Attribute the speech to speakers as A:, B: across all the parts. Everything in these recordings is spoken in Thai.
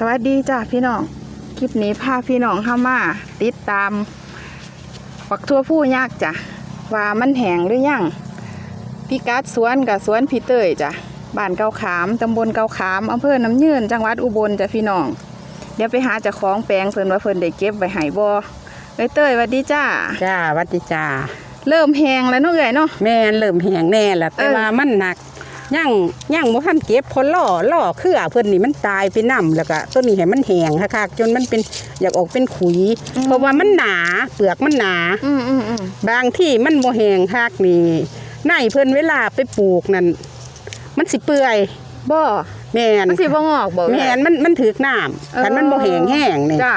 A: สวัสดีจ้าพี่น้อง คลิปนี้พาพี่น้องเข้ามา ติดตามปักทั่วผู้ยากจ้ะว่ามันแห้งหรือยังพี่กัดสวนกับสวนพี่เตยจ้ะบ้านเกาขามตำบลเกาขามอำเภอน้ำยืนจังหวัดอุบลจ้ะพี่น้อง เดี๋ยวไปหาเจ้าของแปลงเพิ่นว่าเพิ่นได้เก็บไว้ให้บ่เอ้ยเตยหวัดดีจ้า
B: จ้าหวัดดีจ้า
A: เริ่มแห้งแล้วเนาะเอ้ยเนาะ
B: แม่นเริ่มแห้งแน่ละแต่
A: เออ
B: ว่ามันหนัก ย่างย่างบ่ทันเก็บพอล่อล่อเครือเพิ่นนี่มันตายไปนํแล้วก็ต้นนี้ให้มันแห้งคักๆจนมันเป็นอยากออกเป็นขุย เพราะว่ามันหนาเปลือกมันหนา
A: อืมอืมอืม
B: บางที่มันบ่แห้งคักนี่ในเพิ่นเวลาไปปลูกนั่นมันสิเปื่อย
A: บ่
B: แม่น
A: มันสิบ่งอกบ่เอ้ย
B: แม่นมันมันถึกน้ำคันมันบ่แห้งแห้งนี่
A: จ้า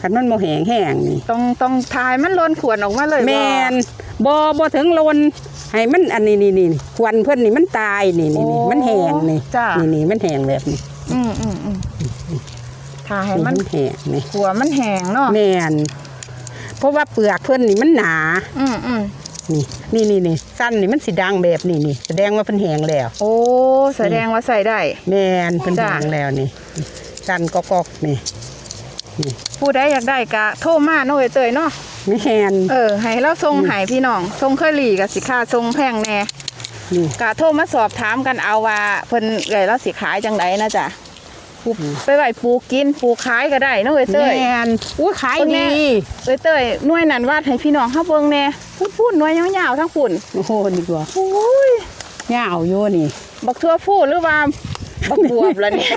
B: คันมันบ่แห้งแห้งนี่
A: ต้องต้องทายมันล้นขวดออกมาเลยบ่
B: แมนบอบอถึงลนให้มันอันนี้นี่นี่ควันเพื่อนนี่มันตายนี่นี่นี่มันแห้งนี่
A: จ้า
B: นี่นี่มันแห้งแบบนี้
A: อืมอืมอืมทาให้มัน
B: แห้งนี่
A: หัวมันแห้งเนาะ
B: แมนเพราะว่าเปลือกเพื่อนนี่มันหนา
A: อืมอืม
B: นี่นี่นี่นี่สั้นนี่มันสีดังแบบนี้นี่แสดงว่าเป็นแห้งแล้ว
A: โอ้แสดงว่าใส่ได้
B: แมนเป็น
A: จ้ะ
B: แห้งแล้วนี่สั้นกอกๆนี่
A: ผู้ใดอยากได้กะโทรมาเนาะเอ้ยเตยเนาะ
B: ไม่แห้ง
A: เออให้เราส่งให้พี่น้องส่งเคยหลีกับสิค่าส่งแพงแน่
B: นี่
A: กะโทรมาสอบถามกันเอาว่าเพิ่นเอ้ยเราสิขายจังไดนะจ๊ะไปไหวปลูกกินปลูกขายก็ได้เนาะเอ้ยเต
B: แม
A: ย
B: นอู้ขาย
A: คนแน่
B: ดี
A: เอ้ยเตยหน่วยนั้นวาดให้พี่น้องเฮาเบิ่งแน่พูดๆหน่วยยาวๆทั้งฝุ่น
B: โอ้โหดีกว่า
A: โอ้ย
B: ยาวอยู่นี่
A: บักทั่วฟูหรือว่าบักบวบล่ะเนี่ย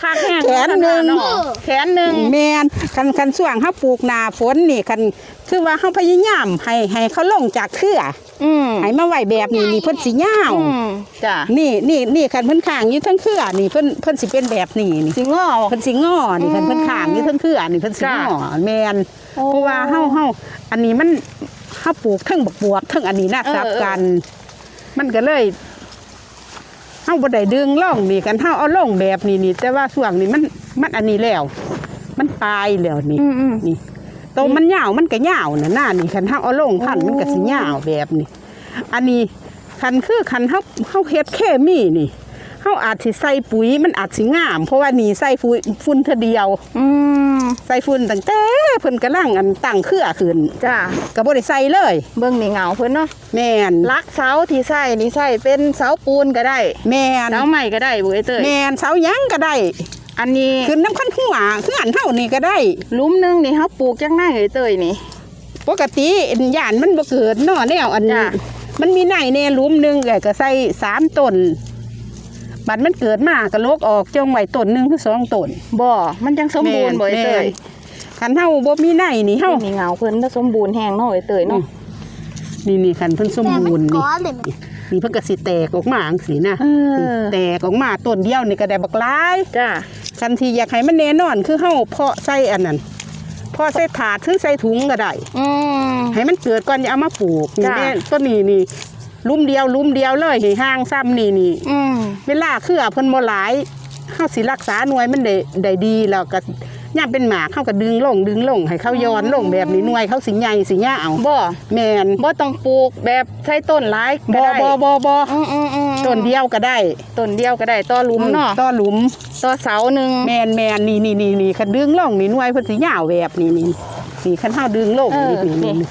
A: คาดแห้ง
B: แขนหนึ่ง
A: เาะแขนหนึ่ง
B: แมนคันคันส่วงเขาปลูกหนาฝนนี่คันคือว่าเขาพยายามให้ให้เขาลงจากเครือ
A: อืม
B: ให้มาไว้แบบนี้นี่เพิ่นสิยาว
A: อืมจ้ะ
B: นี่นี่นี่คันเพิ่นข้างอยู่ทั้งเครือนี่เพิ่นเพิ่นสิเป็นแบบนี้นี่
A: สิงอ
B: เพิ่นสิงอนี่คันเพิ่นข้างอยู่ทั้งเครือนี่เพิ่นสิ
A: จ้ะ
B: งอแมน
A: โอ้
B: เพราะว่าเฮาเฮาอันนี้มันเฮาปลูกทั้งบักบวบทั้งอันนี้น่า
A: เออ
B: ซับกัน มันก็เลย เฮาบ่ได้ดึงล่องนี่กันเฮาเอาล่องแบบนี้นี่แต่ว่าส่วงนี้มันมันอันนี้แล้ว มันตายแล้วนี่
A: อืมอืม
B: นี่โตมันยาวมันก็ยาวน่ะหน้านี่คันเฮาเอาลงพันธุ์มันก็สิยาวแบบนี้ อันนี้คันคือคันเฮาเฮาเฮ็ดเคมีนี่ เฮาอาจสิใส่ปุ๋ยมันอาจสิงาม เพราะว่านี่ใส่ฝุ่นฝุ่นเทอเดียว
A: อืม
B: ใส่ฝุ่นตั้งแต่เพิ่นกำลังอันตั้งเครือขึ้น
A: จ้ะ
B: ก็บ่ได้ใส่เลย
A: เบิ่งนี่เหงาเพิ่นเนาะ
B: แม่น
A: ลักเสาที่ใส่นี่ใส่เป็นเสาปูนก็ได้
B: แม่น
A: เสาใหม่ก็ได้บุ้ยเตย
B: แม่นเสาหยังก็ได้
A: อันนี้
B: ขึ้นน้ำคันหัวคืออันเฮานี่ก็ได้
A: หลุมหนึงนี่เฮาปลูกจังไงเอ้ยเตยนี่
B: ปกติย่านมันบ่เกิดเนาะแนวอันนี้
A: จ้ะ
B: มันมีไหนแน่หลุมหนึงก็ใส่สามต้น บัดมันเกิดมาก็ลกออกจงไว้ต้นหนึงคือสองต้น
A: บ่มันจังสมบูรณ์บ่เอ้ยเตย
B: คันเฮาบ่มีไหนนี่เฮา
A: นี่เหงาเพิ่นถ้าสมบูรณ์แห้งเนาะเอ้ยเตยเนาะ
B: นี่นี่คันเพิ่นสมบูรณ์
C: แต่
B: นี่
C: มันก้อนเลยไหม
B: นี่เพิ่นก็สิแตกออกมาจังซี่นะ
A: เออ
B: นี่แตกออกมาต้นเดียวนี่ก็ได้บักหลาย
A: จ้ะ
B: คันที่อยากให้มันแน่นอนคือเฮาเพาะใส่อันนั้นเพาะใส่ถาดหรือใส่ถุงก็ได้
A: อืม
B: ให้มันเกิดก่อนจะเอามาปลูกนี่
A: จ้ะ
B: แม่ต้นนี้นี่ ลุมเดียวลุมเดียวเลยนี่ห่างซ้ำนี่นี่
A: อืม
B: เวลาเครือเพิ่นบ่หลายเฮาสิรักษาหน่วยมันได้ได้ดีแล้วก็ย่ามเป็นหมากเฮาก็ดึงลงดึงลงให้เขาย้อนลงแบบนี้หน่วยเขาสิใหญ่สิยาว
A: บ่
B: แม่น
A: บ่ต้องปลูกแบบใช้ต้นหลายก็
B: บ่
A: ได้
B: บ่บ่บ่
A: อืมอืมอืม
B: ต้นเดียวก็ได้
A: ต้นเดียวก็ได้ต่อหลุมเนาะ
B: ต่อหลุม
A: ต่อเสาหนึ่ง
B: แม่นแม่นนี่นี่นี่นี่คันดึงลงนี่หน่วยเพิ่นสิยาวแบบนี้นี่นี่คันเฮาดึงลงนี่นี่นี่นี่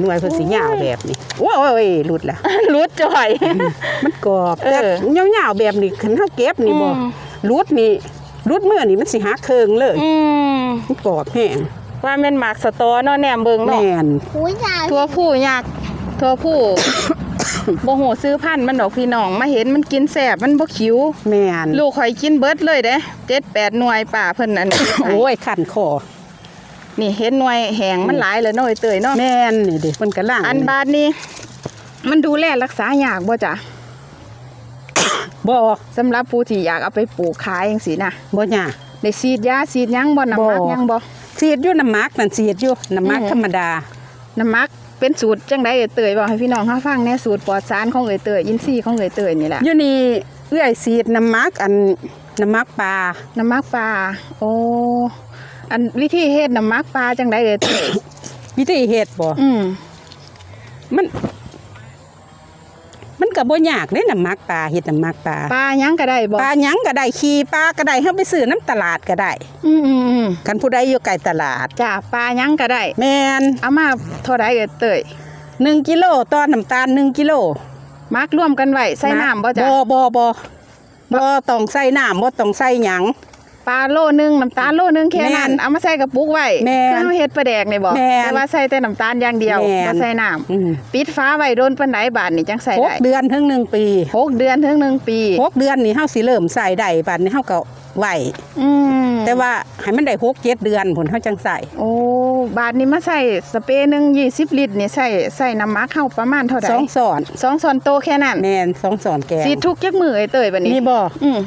B: หน่วยเพิ่นสิยาวแบบนี้โอ้ยหลุดแล้ว
A: รุดจ่อย
B: มันกรอบ
A: เออ
B: แต่ยาวๆแบบนี้คันเฮาเก็บนี่บ่
A: อืม
B: รุดนี่รุดเมื่อนี่มันสิหักเคิงเลย
A: อืม
B: มันกรอบแห้ง
A: ว่าแม่นหมากสตอเนาะแหนมเบิงเนาะ
B: แม่น
C: หูยาว
A: ทั่วผู้ยากทั่วผู้ บ่โหซื้อพันธุ์มันดอกพี่น้องมาเห็นมันกินแสบมันบ่คิว
B: แม่น
A: ลูกข่อยกินเบิดเลยเด้เจ็ดแปดหน่วยป่าเพิ่นอันนี้
B: โอ้ยขันคอ
A: นี่เห็นหน่วยแหงมันหลายเลยเนาะไอ้เตยเนาะ
B: แม่นนี่เด็กมันกระล่าง
A: อันบาดนี้มันดูแลรักษายากบ่จ้ะ
B: บ่
A: สำหรับผู้ที่อยากเอาไปปลูกขายจังซี่นะ
B: บ่หยา
A: ได้ฉีดยาฉีดหยังบ่น้ำหมัก
B: บ่
A: หยังบ่
B: สีดอยู่น้ำมักนั่นสีดอยู่น้ำมัก
A: อืม
B: ธรรมดา
A: น้ำหมักเป็นสูตรจังไดเอ่ยเตยบอกให้พี่น้องเฮาฟังแหน่สูตรปลอดสารของเอ่ยเตยอินทรีย์ของเอ่ยเตยนี่แหละ
B: อยู่นี่เอื้อยสีดน้ำมักอันน้ำมักปลา
A: น้ำหมักปลาโอ้ อันวิธีเฮ็ดน้ำหมักปลาจังไดเอ่ยเตย
B: วิธีเฮ็ดบ่
A: อืม
B: มัน มันก็บ่ยากเด้น้ำมักปลาเฮ็ดน้ำมักปลา
A: ปลาหยังก็ได้บ่
B: ปลาหยังก็ได้ขี่ปลาก็ได้เฮาไปซื้อน้ำตลาดก็ได้
A: อืมอืมอืม
B: คันผู้ใดอยู่ใกล้ตลาด
A: จ้ะปลาหยังก็ได้
B: แม่น
A: เอามาเท่าไรเอ่ยเตย
B: 1กิโลต่อน้ำตาล1กิโล
A: มักร่วมกันไว้ใส่น้ำบ่จ้ะ
B: บ่บ่บ่บ่ต้องใส่น้ำบ่ต้องใส่หยัง
A: ปลาโลนึงน้ำตาลโลนึงแค่นั้น
B: แม่น
A: เอามาใส่กระปุกไว้
B: แม่น
A: คือเฮาเฮ็ดปลาแดกนี่บ่
B: แม่น
A: แต่ว่าใส่แต่น้ำตาลอย่างเดียว
B: แม่น
A: บ่ใส่น้ำ
B: อืม
A: ปิดฟ้าไว้โดนปานใดบาทนี่จังใส่
B: หก
A: ได้
B: เดือนถึงหนึ่งปี
A: หกเดือนถึงหนึ่งปี
B: หกเดือนนี่เฮาสิเริ่มใส่ได้บัดนี้เฮาก็ไหว
A: อืม
B: แต่ว่าให้มันได้หกเจ็ดเดือนผลเฮาจังใส่
A: โอ้บาทนี้มาใส่สเปรย์หนึง20 ลิตรนี่ใส่ใส่น้ำมักเข้าประมาณเท่าใด
B: สองสอน
A: สองช้อนโตแค่นั้น
B: แม่นสองสอนแกง
A: สีทุกจักมือไอ้เตยบัดนี้
B: นี่บ่
A: อืม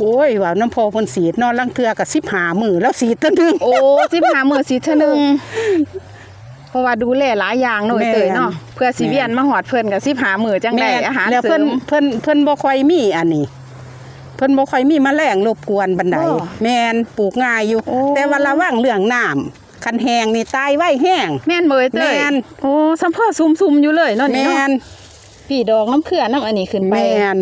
B: โอ้ยว่าน้ำพอเพิ่นสีดนอนลังเทือกับสิบหามือแล้วสีดตัวหนึง
A: โอ้สิบหามือสีเท่านึงเพราะว่าดูแลหลายอย่างหน่อยเตยเนาะ
B: แม่น
A: เพื่อสิเวียนมาหอดเพิ่นกับสิบหามือจังได้
B: แม่น
A: อาหาร
B: แล้ว
A: เสริ
B: เพิ่น
A: ม
B: เพิ่นเพิ่นบ่ค่อยมีอันนี้เพิ่นบ่ค่อยมีแมลงรบกวนบันได
A: บ่
B: แม่นปลูกง่ายอยู่
A: โอ้
B: แต่ว่าระวังเรื่องน้ำคันแห้งนี่ตายไว้แห้ง
A: แม่นเบยเตย
B: แม่น
A: โอ้สัมพ่อซุ่มๆอยู่เลยเนาะนี่
B: แม่
A: เนาะ
B: น
A: พี่ดอกน้ำเขื่อนน้ำอันนี้ขึ้นไป
B: แม่น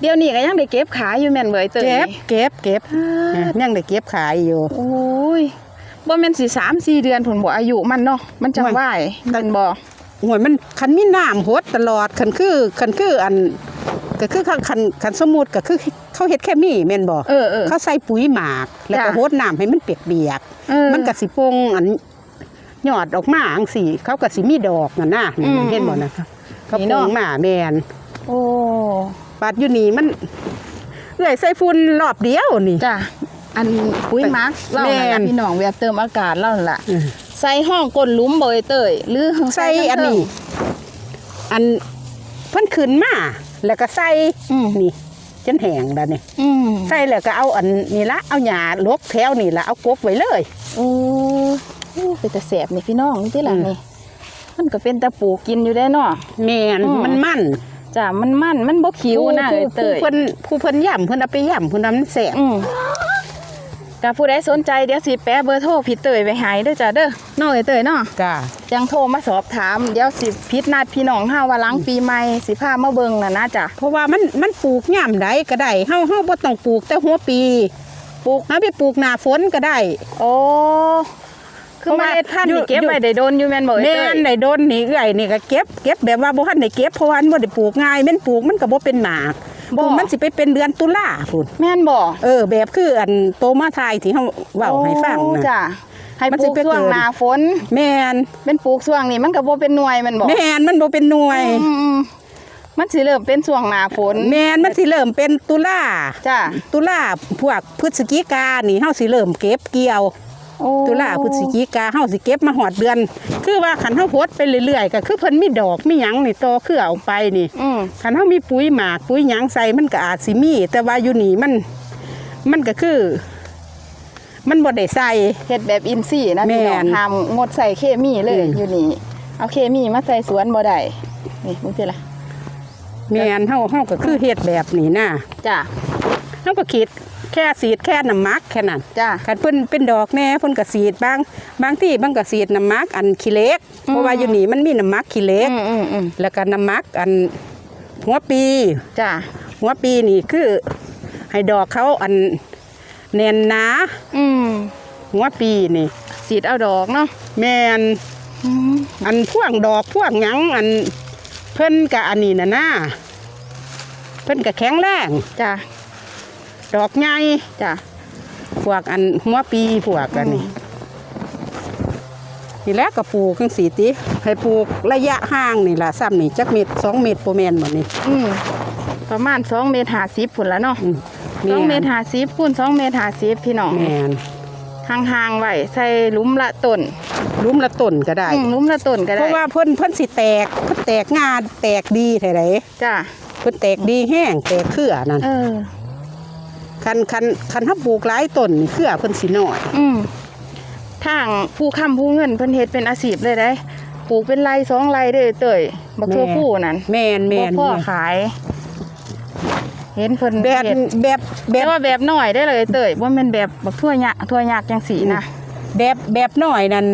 A: เดี๋ยวนี้ก็ยังได้เก็บขายอยู่แม่นเบยเตย
B: เก็บเก็บเก็บ
A: อ่า
B: ยังได้เก็บขายอยู่
A: โอ้ยบ่แม่นสิ3 4เดือนผลบ่อายุมันเนาะมันจัง
B: โอ้ย
A: ไหวมันบ่
B: โอ้ยมันคันมีน้ำหดตลอดคันคือคันคืออันก็คือคันคันคันสมมุติก็คือเขาเฮ็ดแค่มีแม่นบ่
A: เออเออ
B: เขาใส่ปุ๋ยหมาก แล้วก็
A: จ้ะ
B: โหดน้ำให้มันเปียกเบียก
A: เออ
B: มันก็สิโปงอันยอดออกมาอังสีเขาก็สิมีดอกนั่นน่ะ
A: อืม
B: เห็นบ่นะครับเขา
A: นี่
B: โป
A: เนาะ
B: งมาแม่น
A: โอ้
B: บาดอยู่นี่มันเอื้อยใส่ฝุ่นรอบเดียวนี่
A: จ้ะอันปุ๋ยหมักเล่านั่น
B: แม่
A: ล่ะ
B: น
A: พี่น้องแบบเติมอากาศเล่านั่นล่ะ
B: อืม
A: ใส่ห้องก้นหลุมเบยเตยหรือ
B: ใส่อันนี้อันเพิ่นขึ้นมาแล้วก็ใส่
A: อืม
B: นี่จนแห้งแล้วนี่
A: อืม
B: ใส่แล้วก็เอาอันนี่ละเอาหญ้าลกแถวนี่ละเอากบไว้เลย
A: โอ้โอ้เป็นตาแสบนี่พี่น้องนี่ที่หลัง
B: อืม
A: นี่มันก็เป็นตะปูกินอยู่ได้เนาะ
B: แม่น
A: อืม
B: มันมัน
A: จ้ะมันมันมันบ่คิวนะ
B: ผู้
A: เอ้ยเต
B: ผู้
A: ย
B: เพิ่นผู้เพิ่นย่ำเพิ่นเอาไปย่ำเพิ่นเอามันแสบ
A: อืมกับผู้ใดสนใจเดี๋ยวสิแปะเบอร์โทรพี่เตยไว้ให้เด้อจ้ะเด้อน้องเอ้ยเตยเนาะ
B: จ้า
A: จังโทรมาสอบถาม เดี๋ยวสิพิดนัดพี่น้องเฮาว่าหลังปีใหม่สิพามาเบิ่งน่ะนะจ้ะ
B: เพราะว่ามันมันปลูกย่ำใดก็ได้เฮาเฮาบ่ต้องปลูกแต่หัวปีปลูกเอาไปปลูกหน้าฝนก็ได้
A: โอ้ คือเมล็ดพันธุ์นี่เก็บไว้ได้โดนอยู่แม่นบ่เอ้ย
B: แม่
A: เตย
B: นได้โดนนี่เอื้อยนี่ก็เก็บเก็บแบบว่าบ่ทันได้เก็บเพราะว่ามันบ่ได้ปลูกง่ายแม่นปลูกมันก็บ่เป็นหมากปลูกมันสิไปเป็นเดือนตุลาพุ่น
A: แม่นบ่
B: เออ แบบคืออันโตมาทายที่เฮาเว้าให้ฟัง
A: โอ้
B: นะ
A: จ้ะให้
B: มัน
A: ป
B: สิ
A: ลูก
B: ไป
A: ช่วง
B: เกิน
A: หน้าฝน
B: แม่น
A: เป็นปลูกช่วงนี้มันก็บ่เป็นหน่วยแมันบ่
B: แม่นมันบ่เป็นหน่วย
A: อืมๆมันสิเริ่มเป็นช่วงหน้าฝน
B: แม่นมันสิเริ่มเป็นตุลา
A: จ้ะ
B: ตุลาพวกพฤศจิกานี่เฮาสิเริ่มเก็บเกี่ยว
A: โอ้
B: ตุลาพฤศจิกาเฮาสิเก็บมาหอดเดือน คือว่าคันเฮาโพดไปเรื่อยๆก็คือเพิ่นมีดอกมีหยังนี่โตคือเอาไปนี่
A: อืม
B: คันเฮามีปุ๋ยหมากปุ๋ยหยังใส่มันก็อาจสิมี แต่ว่าอยู่นี่มัน มันก็คือ มันบ่ได้ใส่
A: เฮ็ดแบบอินทรีย์นะ
B: แม่
A: พี่น้อง
B: น
A: ห้ามงดใส่เคมีเลย
B: อืม
A: อยู่นี่เอาเคมีมาใส่สวนบ่ได้นี่มึงสิล่ะ
B: แม่นเฮาเฮาก็คือเฮ็ดแบบนี้นะ
A: จ้ะ
B: เฮาก็คิด แค่สีดแค่น้ำหมักแค่นั้น
A: จ้ะ
B: คันเพิ่นเป็นดอกแน่เพิ่นก็สีดบาง บางที่บางก็สีดน้ำหมักอันขี้เหล็ก เพราะว่าอยู่นี่มันมีน้ำหมักขี้เหล็ก
A: อืมอืมอืม
B: แล้วก็น้ำหมักอันหัวปี
A: จ้ะ
B: หัวปีนี่คือ ให้ดอกเขาอันแน่นหนา
A: อืม
B: หัวปีนี่
A: สีดเอาดอกเนาะ
B: แม่น
A: อืม
B: อันพ่วงดอกพ่วงหยังอันเพิ่นกับอันนี้น่ะนะเพิ่นกับแข็งแรง
A: จ้ะ
B: ดอกใหญ่
A: จ้ะ
B: พวกอันหัวปีพวกอันนี้นี่แหล้วก็ปลูกจังสีติให้ปลูกระยะห่างนี่ล่ะซ้ำนี่จักเม็ดสองเม็ดโปรแมนหมดนี่
A: อืมประมาณ2เมตร50พุ่นละเนาะ
B: อืม
A: สองเมตร50คูณ2เมตร50พี่น้อง
B: แม่น
A: ห่างๆไว้ใส่หลุมละต้น
B: หลุ้มละต้นก็ได้
A: อืมหลุมละต้นก็
B: เพ
A: ได้
B: ราะว่าเพิ่นเพิ่นสิแตกเพิ่นแตกงาแตกดีเท่าไร
A: จ้ะ
B: เพิ่นแตกดีแห้งแตกเครือนั่น
A: เออ
B: คันคันคันถ้าปลูกหลายต้นนี่เครือเพิ่นสิน้อย
A: อืมทางผู้ค้ำผู้เงินเพิ่นเฮ็ดเป็นอาชีพเลยได้ปลูกเป็นไรสองไรเด้อเตยบักทั่วผู้นั่น
B: แม่นแม่น
A: บ่พ่อ
B: แม่น
A: ขาย เห็นเพิ่น
B: แบบ
A: เฮ็ด
B: แบบแบ
A: แต่
B: บ
A: ว่าแบบน้อยได้เลยเตยบ่แม่นแบบบักทั่วยะทั่วยากจังสีนะ
B: แบบแบบน้อยนั่น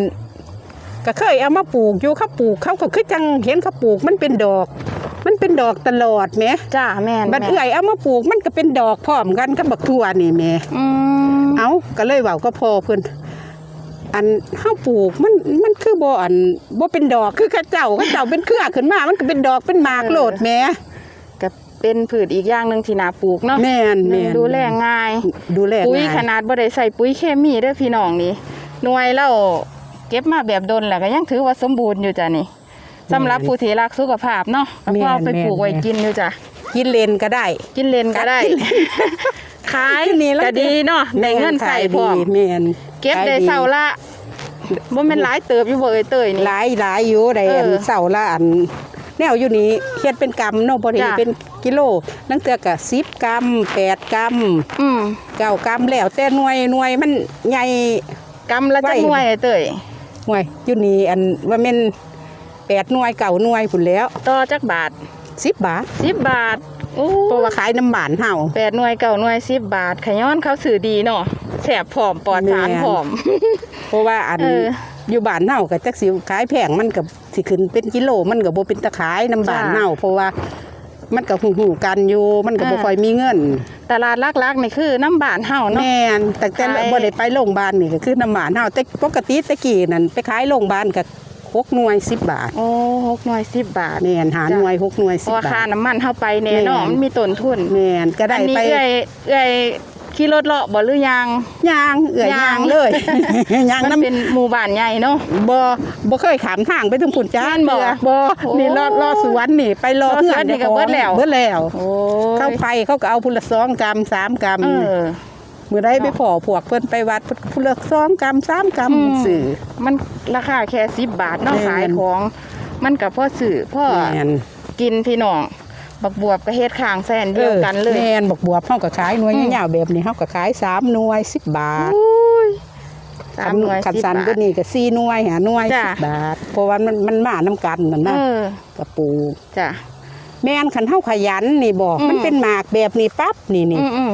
B: ก็เคยเอามาปลูกอยู่เขาปลูกเขาก็คือจังเห็นเขาปลูกมันเป็นดอก มันเป็นดอกตลอดแหม
A: จ้าแม่น
B: บัด
A: แม่น
B: เอื้อยเอามาปลูกมันก็เป็นดอกพร้อมกันกับบักทั่วนี่แหม่
A: อืม
B: เอาก็เลยเว้าก็พอเพิ่นอันเฮาปลูกมันมันคือบ่อันบ่เป็นดอกคือเขาเจ้าเขาเจ้าเป็นเครือขึ้นมามันก็เป็นดอกเป็นหมากโลดแหม่
A: ก็เป็นพืชอีกอย่างหนึงที่น่าปลูกเนาะ
B: แม่น
A: หนึ่
B: แม่
A: ง
B: น
A: ดูแลง่าย
B: ดูแล
A: ปุ๋ย
B: ง่าย
A: ขนาดบ่ได้ใส่ปุ๋ยเคมีเด้อพี่น้องนี่หน่วยเราเก็บมาแบบดนแหละก็ยังถือว่าสมบูรณ์อยู่จ้ะนี่ สำหรับผู้ที่รักสุขภาพเนาะก็พอไปปลูกไว้กินอยู่จ้ะ
B: กินเลนก็ได้
A: กินเลนก็ได้
B: กิน
A: ขาย
B: นี่แล้ว
A: ก็ดีเนาะได้เงินใส่พร้อม
B: แม่น
A: เก็บได้
B: ขย
A: เสาละบ่แม่นหลายเติบอยู่บ่เอ้ยเตยนี่
B: หลายหลายอยู่ได้อัน
A: เออ
B: เสาละอันแนวอยู่นี้เฮ็ดเป็นกรัมเนาะบ่ได้
A: จ้ะ
B: เป็นกิโลนั่งเตือก็10กรัม8กรัม
A: อืม
B: 9กรัมแล้วแต่หน่วยหน่วยมันใหญ่
A: กำละจัก
B: ไว้
A: หน่วยเอ้ยเตย
B: หน่วยอยู่นี่อันว่าแม่น 8หน่วยเก้าหน่วยพุ่นแล้ว
A: ต่อจักบาท
B: 10บาท
A: 10บาทโอ้
B: เพราะว่าขายน้ำบานเฮา
A: แปดหน่วยเก้าหน่วย10บาทขย้อนเขาสื่อดีเนาะแสบผอมปลอดสาร
B: แม่น
A: ผอม
B: เพราะว่าอัน
A: เออ
B: อยู่บ้านเฮาก็จักสิขายแพงมันก็สิขึ้นเป็นกิโลมันก็บ่เป็นตะขายน้ำบ้าน
A: จ้ะ
B: เฮาเพราะว่ามันก็หูๆกันอยู่มันก็บ่
A: เออ
B: ค่อยมีเงิน
A: ตลาดลักๆนี่คือน้ำบานเฮาเนาะ
B: แม่นแต่แต่
A: ขาย
B: บ่ได้ไปโรงพยาบาลนี่ก็คือน้ำบ้านเฮาแต่ปกติตะกี้นั่นไปขายโรงพยาบาลก็ 6หน่วย10บาท
A: โอ้หกหน่วยสิบบาท
B: แม่นหาหน่วยหกหน่วย
A: เพ
B: 10
A: ราะว่า
B: บา
A: ค่า
B: ท
A: น้ำมันเฮาไปแน่เนาะ
B: แม่น
A: มันมีต้นทุน
B: แม่นก็ได้
A: อันนี้
B: ไป
A: เอื้อยเอื้อยขี่รถเลาะบ่หรือยัง
B: ย่างเอื้อย
A: ย่าง
B: ย่างเลยย่าง
A: มัน
B: น้ำ
A: เป็นหมู่บ้านใหญ่เนาะ
B: บ่บ่เคยขามทางไปถึงพุ่นจ้า
A: แม่นบ่
B: เรือบ่
A: โอ้
B: นี่รอรอสวนนี่ไปรอ
A: รอสวนนี่ก็เบิดแล้ว
B: เบิดแล้ว
A: โอ้
B: เข้าไปเขาก็เอาพุละสองกรัมสามกรัม
A: เออ
B: เมื่อได้ไปพอพวกเพิ่นไปวัดเพิ่นพุละสองกรัมสามกรัม
A: อืม
B: สื่อ
A: มันราคาแค่10บาทเนาะ
B: แม่น
A: ขายของมันก็พอซื้อพอ
B: แม่น
A: กินพี่น้องบักบวบก็เฮ็ดข้างแซนเดียวกันเลย
B: แม่นบอกบวบเฮาก็ขายหน่วย
A: อืม
B: ยาวๆแบบนี้เฮาก็ขายสามหน่วยสิบบาท
A: อุ้ยสามหน่วย
B: คัน
A: สิบ
B: สัน
A: บา
B: ก็
A: ท
B: นี่ก็สี่หน่วยหาหน่วย
A: จ้ะ
B: สิบบาทเพราะว่ามันมันมาน้ำกันนั่น
A: เอ
B: นะ
A: อ
B: กระปู
A: จ้ะ
B: แม่นคันเฮาขยันนี่บอก
A: อืม
B: มันเป็นหมากแบบนี้ปั๊บนี่นี่
A: อืมอืม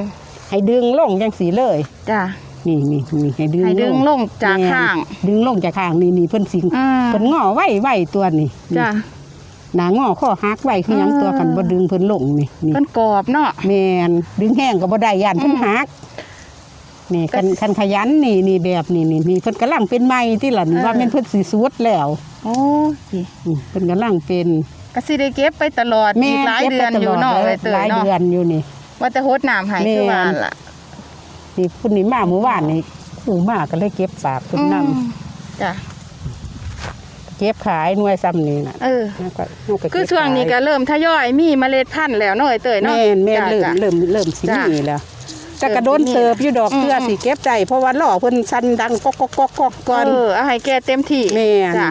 B: ให้ดึงลงจังสีเลย
A: จ้ะ
B: นี่นี่นี่ให้ดึง
A: ให้ดึงลงจาก
B: แม่น
A: ข้าง
B: ดึงลงจากข้างนี่นี่เพิ่นสิง
A: อืม
B: เพิ่นงอไว้ไว้ตัวนี่
A: จ้ะ
B: หนางอข้อหักไว้คือหยัง
A: เออ
B: ตัวคันบ่ดึงเพิ่นลงนี่นี่
A: เพิ่นกรอบเนาะ
B: แม่นดึงแห้งก็บ่ได้ย่านเพิ่น
A: อืม
B: หักนี่คัน
A: ก็
B: คันขยันนี่นี่แบบนี่นี่นี่เพิ่นกำลังเป็นใหม่ที่ล่ะนี่
A: เออ
B: ว่าแม่นเพิ่นสิสุดแล้ว
A: โอ้ย
B: นี่เพิ่นกำลังเป็น
A: ก็สิได้เก็บไปตลอดอีกหลาย
B: ก็บ
A: เดือน
B: ไปต
A: อยู่
B: ลด
A: เนาะเลยเต
B: หลาย
A: ยเนาะ
B: เดือนอยู่นี่
A: ว่าจะโฮดน้ำให้
B: แม่
A: คือว่าล่ะ
B: นี่พุ่นนี่มาเมื่อวานนี่คู่มาก็เลยเก็บฝากเพิ่นนำ
A: อืมจ้ะ
B: เก็บขายหน่วยซ้ำนี่น่ะ
A: เออ
B: แล้วก็เฮาก็เบ
A: คือช่วงนี้ก็
B: ขาย
A: เริ่มทยอยมีเมล็ดพันธุ์แล้วเนาะไอ้เตยเนาะ
B: แม่นแม่น
A: จ้ะ
B: เริ่ม
A: จ้ะ
B: เริ่มเริ่มสิ
A: จ้ะ
B: มีแล้วแต่กระโดน
A: เริ่มสิมี
B: เติบอยู่ดอก
A: อืม
B: เพื่อสิเก็บใจเพราะว่าล่อเพิ่นสันดังก๊อกก๊อกก๊อกก๊อกก่อน
A: เออเอาให้แกเต็มที่
B: แม่น
A: จ้ะ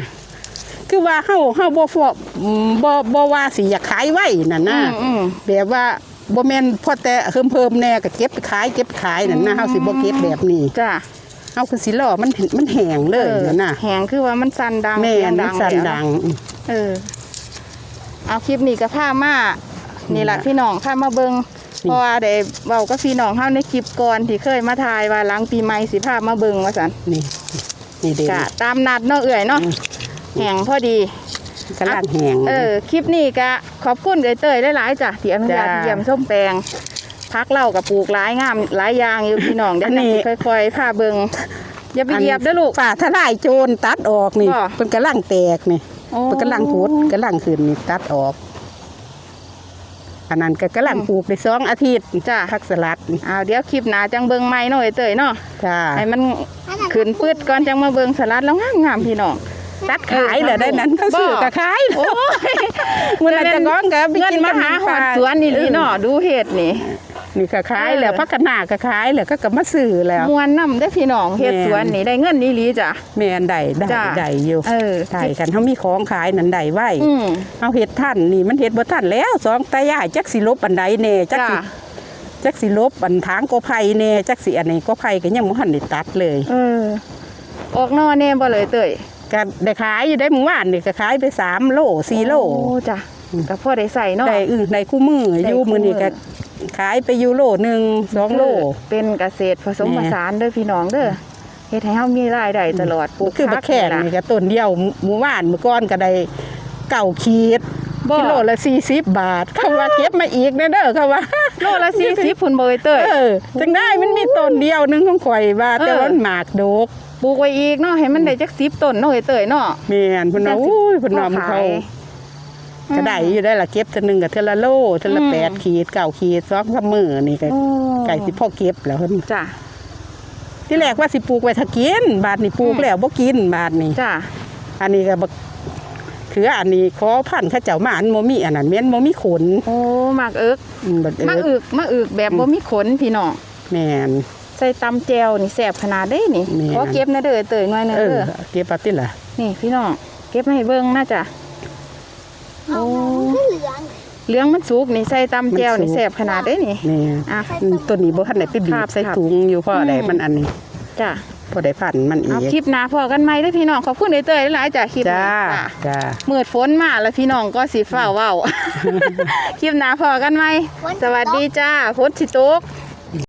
B: คือว่าเฮาเฮาบ่ฟอกอืมบ่บ่ว่าสิอยากขายไว้นั่น
A: อื
B: นะ
A: มอืม
B: แบบว่า บ่แม่นพอแต่เพิ่มเพิ่มๆแน่ก็เก็บไปขายเก็บไปขายนั่นนะเฮาสิบ่เก็บแบบนี้
A: จ้ะ
B: เฮาคือสิล่อมันมันแห้งเลยนั่นน่ะ
A: แหงคือว่ามันสั่นดัง
B: แม่
A: เสีย
B: น
A: ง
B: มั
A: ดั
B: น
A: ง
B: สัน
A: แล้ว
B: ดัง
A: เออ เอาคลิปนี้ก็พามานี่แหละพี่น้องพามาเบิงเพราะว่าได้เว้ากับพี่น้องเฮาในคลิปก่อนที่เคยมาถ่ายว่าหลังปีใหม่สิพามาเบิงว่าซั่น
B: นี่นี่เด้
A: กะตามนัดเนาะเอื่อยเนาะ
B: อืม
A: แหงพอดี
B: กำลังแห้ง
A: เออคลิปนี้ก็ขอบคุณเอ้ยเต้ยหลายๆจ้ะที่อนุญาต
B: จ้า
A: เยี่ยมส้มแปลงพักเล่ากับปลูกหลายงามหลายอย่างอยู่พี่น้องเดี๋ยว
B: อันนี้
A: จะค่อยๆพาเบิงอย่าไปเหยียบเด้อลูก
B: ฝ่าทลายโจรตัดออกนี่
A: บ่
B: เพิ่นกำลังแตกนี่
A: โอ้
B: เพิ่นกำลังโพดกำลังขึ้นนี่ตัดออก อันนั้นก็กำลังปลูกได้สองอาทิตย์
A: จ้ะ
B: ผักสลัดนี่
A: เอาเดี๋ยวคลิปหน้าจังเบิงใหม่เนาะเอ้ยเต้ยเนาะ
B: จ้า
A: ให้มันขึ้นปืดก่อนจังมาเบิงสลัดแล้วงามๆพี่น้อง
B: ตัดขายเหรอได้นั้นเขาซื้อก็ขาย
A: โอ้ย
B: มื้อนั้นแต่ก้อนก็ไป
A: เงิน
B: กิน
A: มาหาหอดสวนนี่ลีเนาะดูเห็ดนี่
B: นี่ก็ขายแล้ว
A: เออ
B: พักกะหน้าก็ขายแล้วก็ก็มาซื้อแล้ว
A: มวนน้ำได้อพี่น้องเห็ด
B: แม่น
A: สวนนี่ได้เงินนี่ลีจ้ะ
B: แม่นได้ได้
A: จ้ะ
B: ได้อยู่
A: เออ
B: ใช่กันเฮามีของขายนั่นได้ไว้
A: อืม
B: เอาเฮ็ดทันนี่มันเฮ็ดบ่ทันแล้วสองตายายจักสิลบอันใดแน่จัก
A: จ้ะ
B: สิจักสิลบอันทางกอไผ่แน่จักสิอันนี้กอไผ่ก็ยังบ่ทันได้ตัดเลย
A: เออออกนอแน่บ่เลยเตย
B: ก็ได้ขายอยู่ได้หมู่บ้านนี่ก็ขายไปสามโลสี่โล
A: โอ้จ้ะก็พอได้ใส่เนาะ
B: ได้อึได้คู่มือ
A: ได้
B: อยู่
A: คู่มื
B: มื้
A: อ
B: อนี้ก็ขายไปอยู่โลหนึงสองโล
A: เป็นเกษตรผสม
B: แม่
A: ผสานเด้อพี่น้องเด้อเฮ็ดให้เฮามีรายได้ตลอดปลูก
B: คือบักแขก
A: ผั
B: นี่
A: นี่ล่ะ
B: ก็ต้นเดียวหมู่บ้านเมื่อก่อนก็ได้เก่าขีด
A: บ่
B: กิโลละ40บาท เขาว่าเก็บมาอีกเด้อเด้อเขาว่า
A: โลละ40พุ่นบ่เอ้ยเต้ย
B: เออจังได้มันมีต้นเดียวหนึงของข่อยว่าแต่
A: เออ
B: ว่ามันหมากดก
A: ปลูกไว้อีกเนาะให้มันได้จัก10ต้นเนาะเอ้ยเต้ยเนาะ
B: แม่นเพิ่นว่า
A: จังสิ
B: โอ้ยเพิ่นว่ามัน
A: พอ
B: เขา
A: ขาย
B: ก็ได้อยู่ได้ละเก็บเทื่อหนึงก็เทื่อละโลเทื่อละ
A: อืม
B: แปดขีดเก้าขีดสองสามมื้อนี่ก็
A: โอ้
B: ไก่สิพ่อเก็บแล้วเพิ่น
A: จ้ะ
B: ที่แรกว่าสิปลูกไว้ถ้ากิน บาดนี้ปลูก
A: อืม
B: แล้วบ่กินบาดนี้
A: จ้ะ
B: อันนี้ก็บัก คืออันนี้ขอพันธุ์เข้าเจ้ามาอันบ่มีอันนั้นแม่นบ่มีขน
A: โอ้มักเอิก
B: อืมบัดเอิ
A: มัก
B: ด
A: อึกมักอึกแบบบ่มีขนพี่น้อง
B: แม่น
A: ใส่ตำแจวนี่แซ่บขนาดเด้นี่
B: แม่น
A: ขอเก็บนะเด้อเตยหน่อยหนึง
B: เออ
A: เด้อ
B: เก็บเอาติล่ะ
A: นี่พี่น้องเก็บมาให้เบิ่งน่าจะโอ้เหลืองมันสุกนี่ใส่ตำแจวนี่แซ่บขนาดเด้นี่
B: นี่
A: อะ
B: อืมตัวนี้บ่ทันได้ไปบี
A: ครับบ
B: ใส่
A: ครับ
B: ถุงอยู่เพราะอะไร
A: อืม
B: มันอันนี้
A: จ้ะ
B: พอได้พันธุ์มันอี
A: เอา
B: ก
A: คลิปหน้าพอกันไหมเด้อพี่น้องขอบคุณเด้อเตยหลายๆจ้ะคลิป
B: จ้า
A: นี้จ้ะ
B: จ้า
A: มืดฝนมาแล้วพี่น้องก็สิฟ้าเว้า คลิปหน้าพอกันไหมสวัสดีจ้าฝนสิตก